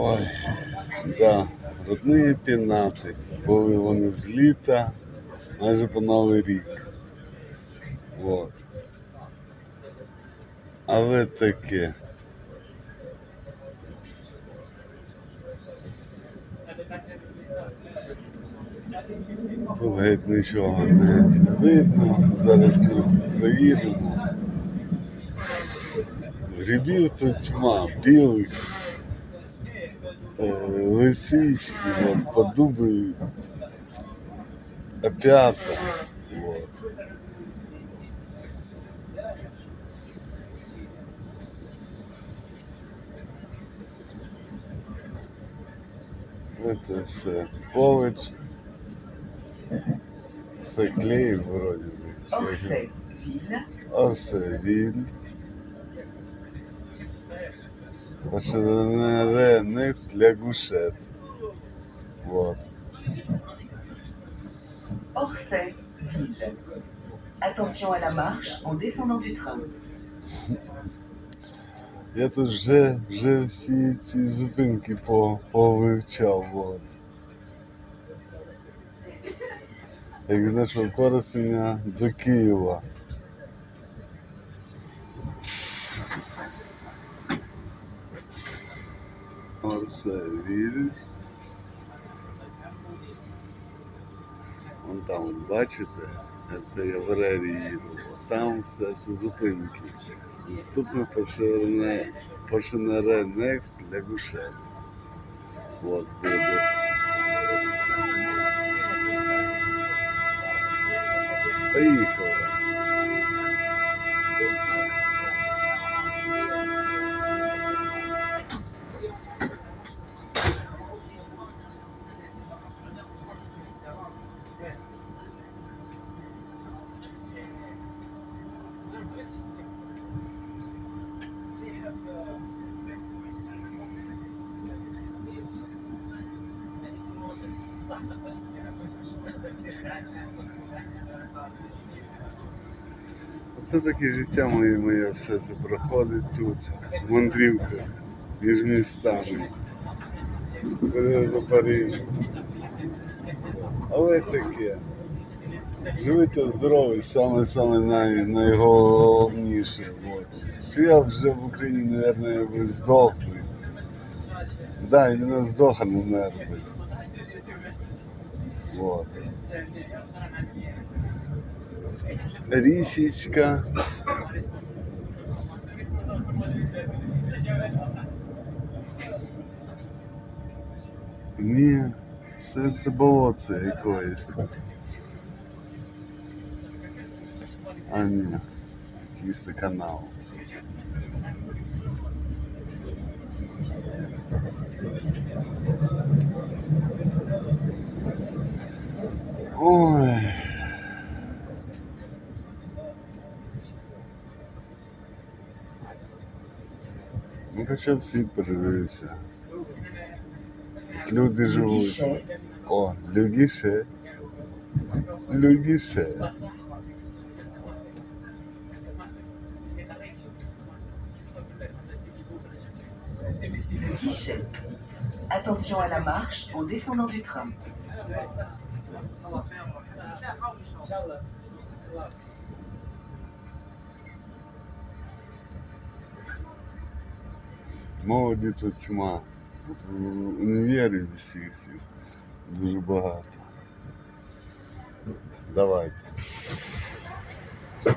Ой, да, родні пінати. Були вони з літа, майже по Новий рік. Вот. Але таке. Тут геть нічого не, видно. Зараз ми проїдемо. Грибів тут тьма, білих, лисички, от, подуби, опята. Вот. Это все коледж. Це клей вроде би. Orsay, ville, Оце він. Поширених лягушет. Вот. Orsay, ville. Attention à la marche en descendant du train. Я тут вже, вже всі ці зупинки по, повивчав. Вот. Як знайшов Коростеня до Києва. Вірю. Вон там, бачите, це я в Рері їду. Там все це зупинки. Наступне пошинере Next Лягушет. От буде. Поїхали. Оце таке життя моє, моє все це проходить тут, в мандрівках, між містами. До Парижу. Але таке. Живите здоровий, саме саме най, найголовніше. От. Я вже в Україні, мабуть, би здохли. Да, іменно здох, а не мертвий. Вот. Річечка. Ні, все це болоце якоїсь. А ні, якийсь це канал. Ой. Ну, хоча б світ подивився. Як Люди живуть. Guichet, О, люгіше. Люгіше. guichet. Attention à la marche en descendant du train. Молоді тут тьма. В всіх всіх дуже багато. Давайте.